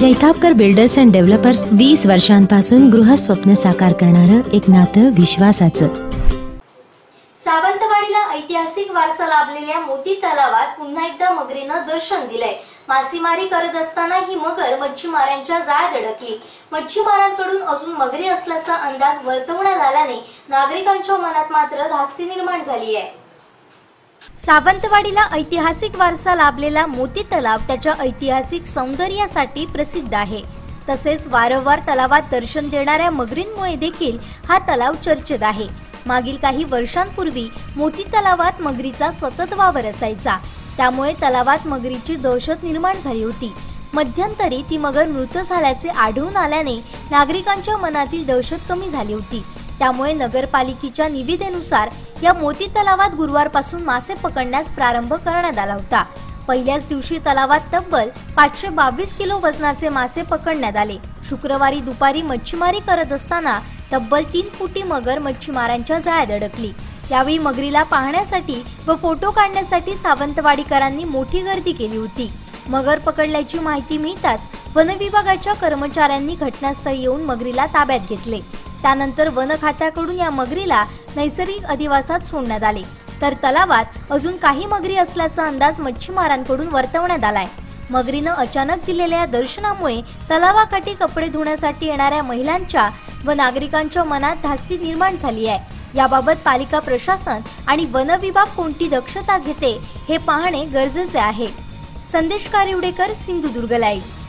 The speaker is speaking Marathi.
जैतापकर बिल्डर्स अँड डेव्हलपर्स वीस वर्षांपासून गृहस्वप्न साकार करणारं एक नातं विश्वासाचं. सावंतवाडीला ऐतिहासिक वारसा लाभलेल्या मोती तलावात पुन्हा एकदा मगरीनं दर्शन दिलंय. मासेमारी करत असताना ही मगर मच्छीमारांच्या जाळ्यात अडकली. मच्छीमारांकडून अजून मगरी असल्याचा अंदाज वर्तवण्यात आल्याने नागरिकांच्या मनात मात्र धास्ती निर्माण झाली आहे सावंतवाडीला ऐतिहासिक वारसा लाभलेला मोती तलाव त्याच्या ऐतिहासिक सौंदर्यासाठी प्रसिद्ध आहे. तसेच वारंवार तलावात दर्शन देणाऱ्या मगरींमुळे देखील हा तलाव चर्चेत आहे. मागील काही वर्षांपूर्वी मोती तलावात मगरीचा सतत वावर असायचा. त्यामुळे तलावात मगरीची दहशत निर्माण झाली होती. मध्यंतरी ती मगर मृत झाल्याचे आढळून आल्याने नागरिकांच्या मनातील दहशत कमी झाली होती. त्यामुळे नगरपालिकेच्या निविदेनुसार या मोती तलावात गुरुवारपासून मासे पकडण्यास प्रारंभ करण्यात आला होता. पहिल्याच दिवशी तलावात तब्बल पाचशे बावीस किलो वजनाचे मासे पकडण्यात आले. शुक्रवारी दुपारी मच्छीमारी करत असताना तब्बल तीन फुटी मगर मच्छीमारांच्या जाळ्यात अडकली. यावेळी मगरीला पाहण्यासाठी व फोटो काढण्यासाठी सावंतवाडीकरांनी मोठी गर्दी केली होती. मगर पकडल्याची माहिती मिळताच वनविभागाच्या कर्मचाऱ्यांनी घटनास्थळी येऊन मगरीला ताब्यात घेतले. त्यानंतर वन खात्याकडून या मगरीला नैसर्गिक अधिवासात सोडण्यात आले. तर तलावात अजून काही मगरी असल्याचा अंदाज मच्छीमारांकडून वर्तवण्यात आलाय. मगरीनं अचानक दिलेल्या दर्शनामुळे तलावाकाठी कपडे धुण्यासाठी येणाऱ्या महिलांच्या व नागरिकांच्या मनात धास्ती निर्माण झाली आहे. याबाबत पालिका प्रशासन आणि वन विभाग कोणती दक्षता घेते हे पाहणे गरजेचे आहे. संदेश कारिवडेकर सिंधुदुर्ग लाईव्ह